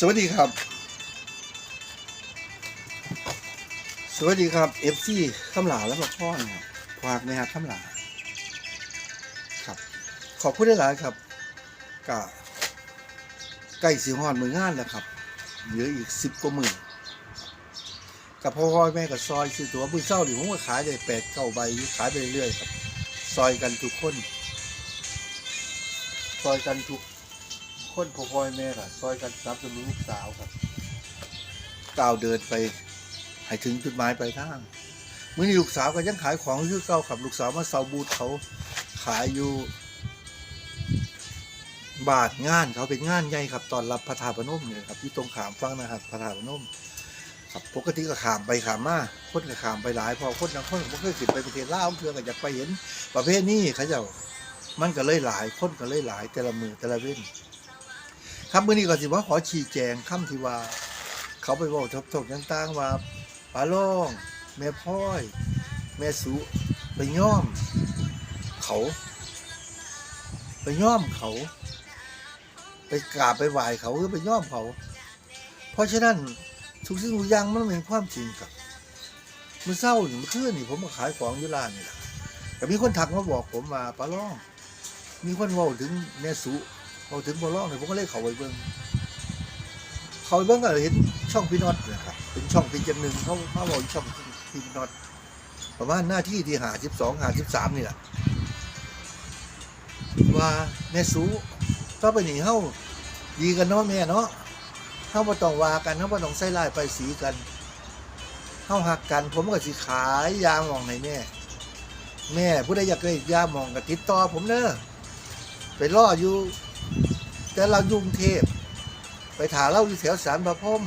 สวัสดีครับ สวัสดีครับเอฟซีคำหลาและมาพ่อนะครับฝากไหมครับคำหลาครับ ขอบคุณหลายๆครับกะใกล้สีหอนมืองานแล้วครับ เหลืออีกสิบกว่าหมื่นกับพ่อพ่อแม่กับซอยซื้อตัวมือเศร้าหรือผมก็ขายได้แปดเก้าใบขายไปเรื่อยๆครับ ซอยกันทุกคน ซอยกันทุก คนพ่อพ่อแม่ล่ะซอยกันรับสนุนลูกสาวครับก้าวเดินไปให้ถึงจุดหมายปลายทางเมื่อนี้ลูกสาวก็ยังขายของอยู่เก่าครับ ลูกสาวมาเซาบูธเขาขายอยู่ บาทงานเขาเป็นงานใหญ่ครับตอนรับพระธาตุพนมเนี่ยครับที่ตรงขามฟังนะครับพระธาตุพนมครับปกติก็ขามไปขามมาคนก็ขามไปหลายพอคนบางคนก็บ่เคยขึ้นไปประเทศลาวเพื่อก็อยากไปเห็น ประเภทนี้เขาเจ้ามันก็เลยหลายคนก็เลยหลายแต่ละมือแต่ละเว้น ครับมื่อนี้ก็สิว่าขอชี้แจงคำที่ว่า เขาไปบอกทบๆต่างๆว่าปลาล่องแม่พ้อย แม่สุไปย่อม เขา ไปย่อมเขา ไปกราบไปไหว้เขาหรือไปย่อมเขา เพราะฉะนั้นทุกสิ่งทุกอย่างมันเป็นความจริงครับมื่อเศร้านี่เมื่อคืนนี่ผมมาขายของอยู่ร้านนี่แหละแต่มีคนทักมาบอกผมมาปลาล่อง มีคนว่าถึงแม่สุ พอถึงบอลล่องเนี่ยผมก็เลยเขาไปเบิ้งเขาไปเบิ้งก็เห็นช่องพี่น็อตนะครับเป็นช่องพี่จันหนึ่งเขาเขาบอกช่องพี่น็อตประมาณหน้าที่ที่หาสิบสองหาสิบสามนี่แหละว่าแม่สูต่อไปนี่เฮาดีกันเนาะแม่เนาะเฮาบ่ต้องว่ากันเฮาบ่ต้องใส่ร้ายไปสีกันเฮาหักกัน ผมก็สิขายยาหมองให้แม่แม่ผู้ใดอยากได้ยาหมองก็ติดต่อผมเด้อไปล่ออยู่ แต่เรายุ่งเทพ ไปถาเล่าอยู่แถวสารพระพรม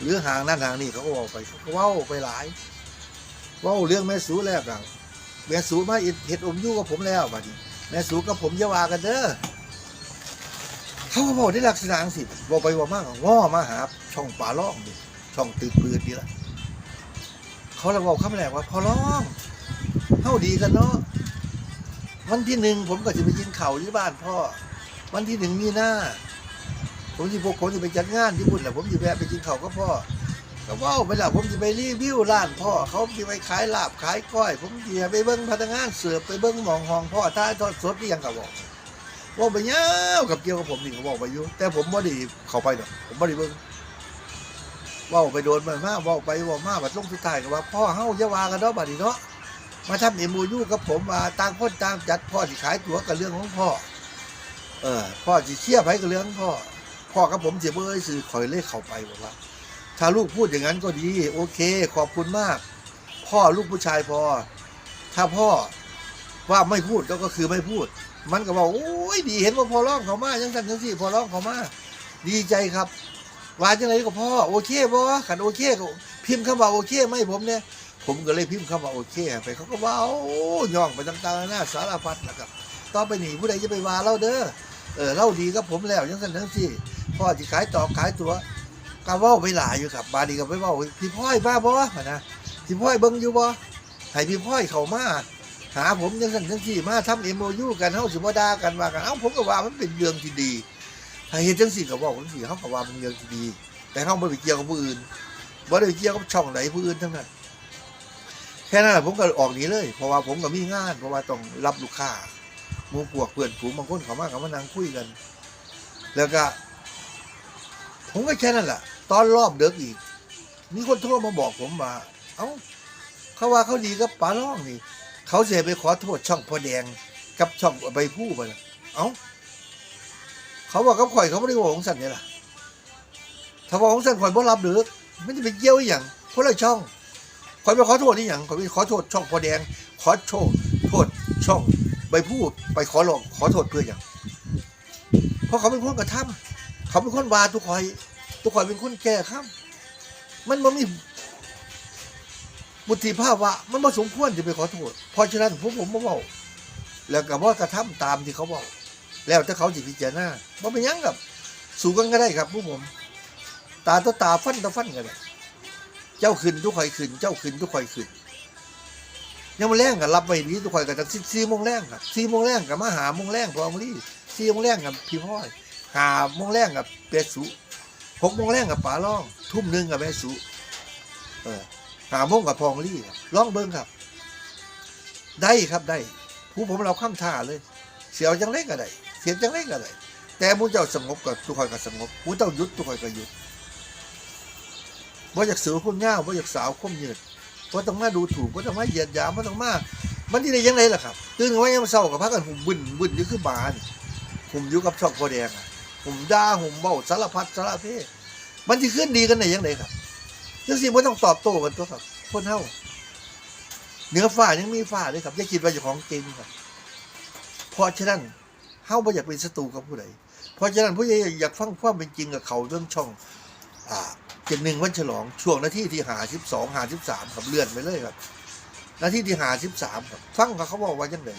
หรือห่างนั่นห่างนี่เขาก็บอกไปเขาว้าไปหลายว้าเรื่องแม่สูแล้วกันแม่สูมาเห็ดอมยู่กับผมแล้วบัดนี้แม่สูกับผมอยาวากันเด้อเขาก็บอกได้ลักษณะสิบอกไปบอกมากง้อมาหาช่องป่าล่องนี่ช่องตืดปืนนี่ละเขาเลยบอกคำแรกว่าพอร้องเข้าดีกันเนาะวันที่หนึ่งผมก็จะไปกินเข่าที่บ้านพ่อ วันที่หนึ่งมีหน้า ผมจะพวกผมจะไปจัดงานที่บุญแหละผมจะแวะไปกินเข่าวก็พ่อก็ว่าไปและผมจะไปรีวิวร้านพ่อเขาจะไปขายลาบขายก้อย ผมจะไปเบิ้งพนักงานเสิร์ฟไปเบิ้งหมองห้องพ่อท้ายทอดสดที่ยังกับบอกว่าไปเงี้ยกับเกี่ยวกับผมนี่เขาบอกไปอยู่แต่ผมไม่ได้เข้าไปหรอกผมไม่ได้เบิ้งว่าไปโดนมันมากว่าไปว่ามาบัดลงสุดท้ายก็ว่า พ่อเฮาอย่าวากันเนาะบัดนี้เนาะมาทำเอ็มยูกับผมมาต่างคนต่างจัดพ่อที่ขายตั๋วกับเรื่องของพ่อ เออพ่อจะเชี่ยไปกับเรื่องของพ่อ พ่อกับผมเสียเบอร์สื่อคอยเลขเข้าไปบอกว่า ถ้าลูกพูดอย่างนั้นก็ดี โอเค ขอบคุณมาก พ่อลูกผู้ชายพอ ถ้าพ่อว่าไม่พูดก็ก็คือไม่พูด มันก็บอกโอ้ยดีเห็นว่าพ่อร้องเขามาจังสันจังสี่พ่อร้องเขามาดีใจครับว่าจังไรก็พ่อโอเคบ่ขันโอเคก็พิมพ์คำว่าโอเคไม่ผมเนี่ยผมก็เลยพิมพ์คำว่าโอเค ไปเขาก็ว่าโอ้ย่องไปต่างๆหน้าสารพัดนะครับต่อไปหนีผู้ใดจะไปว่าเราเด้อ เออเล่าดีกับผมแล้วยังสันทั้งสี่พ่อที่ขายต่อขายตัวก็เว่าไปหลายอยู่ครับ บาดีก็ไปว่าพี่พ่อยบ้าบ่นะพี่พ่อยเบิ่งอยู่บ่ให้พี่พ่อยเข้ามาหาผมยังสันทั้งสี่มาทำเอ็มโอยูกันเฮาสิบ่ด่ากันว่ากันเอ้าผมก็ว่ามันเป็นเรื่องที่ดีถ้าเฮ็ดจังสี่ก็บอกจังสี่เฮาก็ว่ามันเรื่องที่ดี แต่เฮาบ่ไปเกี่ยวกับผู้อื่นบ่ได้ไปเกี่ยวกับช่องไหนผู้อื่นทั้งนั้นแค่นั้นผมก็ออกหนีเลย เพราะว่าผมก็มีงาน เพราะว่าต้องรับลูกค้า มูพวกเพื่อนฝูงบางคนเขามาเขามานั่งคุยกัน แล้วก็ ผมก็แค่นั้นแหละตอนรอบเด็กอีก มีคนโทรมาบอกผมว่าเอ้าเขาว่าเขาดีกับป๋าล่องนี่ เขาเสียไปขอโทษช่องพ่อแดงกับช่องใบผู้ไปนะเอ้าเขาว่ากับข่อยเขาไม่ได้บอกของสันนี่ล่ะถ้าบอกของสันข่อยบ่รับเด็กไม่ได้ไปเกี่ยวอย่างคนละช่องข่อยไปขอโทษนี่อย่างข่อยไปขอโทษช่องพอแดง ขอโทษโทษช่อง ใบพูดไปขอลองขอโทษเพื่ออย่างเพราะเขาเป็นคนกระทำเขาเป็นคนวาทุกคอยทุกคอยเป็นคนแก้ข้ามมันมันมีบุตรีภาพว่ามันมาสมควรจะไปขอโทษเพราะฉะนั้นผมผมมาบอกแล้วก็ว่ากระทำตามที่เขาบอก แล้วถ้าเขาจิตพิจารณาว่าเป็นยังกับ สู้กันก็ได้ครับพวกผม ตาต่อตาฟันต่อฟันกันเลยเจ้าขึ้นทุกข่อยขึ้น เจ้าขึ้นทุกข่อยขึ้น ยังมาแรงกับรับไว้ดีทุกข่อยกับสิสี่โมงแรงกับสี่โมงแรงกับมาหาโมงแรงพอมรีสี่โมงแรงกับพี่พ่อยหาโมงแรงกับเปียสุหกโมงแรกกับป๋าล่อง ทุ่มหนึ่งกับแม่สุเออหาโมงกับพองลี่ล่องเบิ้งครับ ได้ครับได้ ผู้ผมเราข้ามท่าเลย เสียวจังเล็กก็ได้เสียจังเล็กก็ได้แต่หมูเจ้าสงบกับทุกคนก็สงบหมูเจ้าหยุดทุกคนก็หยุดว่าอยากสือคนเง่าว่าอยากสาวคมยืด ว่าต้องมาดูถูกว่าต้องมาเหยียดหยามว่าต้องมามันที่ได้ยังไงล่ะครับตื่นขึ้นมายังเศร้ากับพักกันหุ่มบึนบึนอยู่คือบานหุ่มอยู่กับช่องโคแดงหุ่มด่าหุ่มเบ้าสารพัดสารเพมันที่ขึ้นดีกันไหนยังไงครับจังสิไม่ต้องตอบโต้กันตัวครับ คนเฮาเหนือฝ่ายังมีฝ่าเลยครับอย่าคิดว่าจะของจริงครับเพราะฉะนั้นเฮาบ่อยากเป็นศัตรูกับผู้ใดเพราะฉะนั้นผู้ใหญ่อยากฟังความเป็นจริงกับเขาเรื่องช่อง อ่า เจ็ดหนึ่งวันฉลองช่วงนาทีที่หาสิบสองหาสิบสามครับเลื่อนไปเลยครับนาทีที่หาสิบสามครับฟังเขาเขาบอกว่ายังไง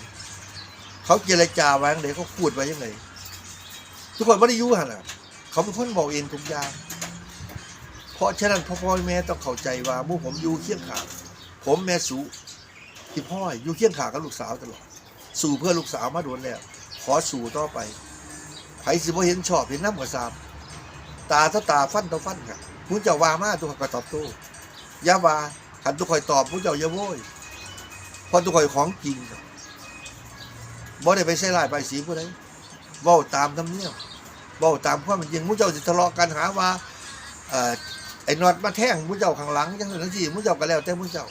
เขาเจรจาไว้ยังไงเขาพูดไว้ยังไงทุกคนไม่ได้ยุ่งหันอะเขาเป็นคนบอกเองทุกอย่างเพราะฉะนั้นพ่อพ่อแม่ต้องเข้าใจว่าหมู่ผมอยู่เคียงขาผมแม่สูที่พ่อยอยู่เคียงขากับลูกสาวตลอด สู่เพื่อลูกสาวมาโดนแล้วขอสู่ต่อไปไผสิบ่เห็นชอบเห็นน้ำกับสาม ตาต่อตาฟันต่อฟันครับมุ้เจ้าว่ามาทุกคนก็ตอบโต้ยาว่าขันทุกคนตอบมุ้เจ้าอย่าโวยเพราะทุกคนของจริงครับบ่ได้ไปใช้ลายไปสีผู้ใดเว้าตามธรรมเนียมเว้าตามความเป็นจริงมุ้เจ้าจะทะเลาะกันหาว่าไอ้นอดมาแท่งมุ้เจ้าข้างหลังจังซั่นจังซี่มุ้เจ้าก็แล้วแต่มุ้เจ้า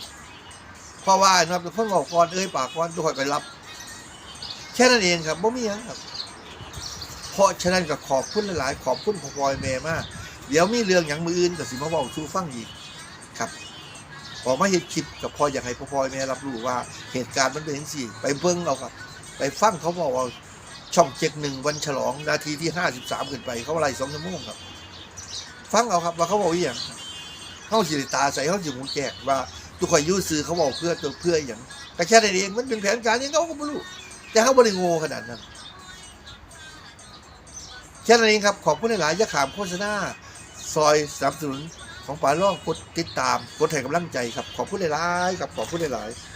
เพราะว่าไอ้นอดเป็นคนบอกก่อนเอ้ยปากก่อนทุกคนไปรับ แค่นั้นเองครับบ่มีครับ เพราะฉะนั้นก็ขอบคุณหลายๆ ขอบคุณพ่อพลอยแม่มาก เดี๋ยวมีเรื่องอย่างมืออื่นกับสิมาบอกชูฟังอีกครับออกมาเห็นคลิปกับพ่ออยากให้พ่อพลอยแม่รับรู้ว่าเหตุการณ์มันเป็นอย่างสี่ไปเบิ่งเอาครับ ไปฟังเขาบอกว่าช่องเจ็กหนึ่งวันฉลองนาทีที่ห้าสิบสามขึ้นไปเขาอะไรสองชั่วโมงครับ ฟังเอาครับว่าเขาบอกอย่างเขาสิได้ตาใส่เขาสิหูแจกว่าทุกคนยุ่ซื้อเขาบอกเพื่อตัวเพื่ออย่างแต่แค่นั้นเองมันเป็นแผนการนี้เขาก็ไม่รู้แต่เขาบริโงขนาดนั้น แค่นั้นเองครับขอบคุณหลายๆยาขามโฆษณาซอยสนับสนุนของป่าล่องกดติดตามกดให้กำลังใจครับขอบคุณหลายๆครับขอบคุณหลายๆ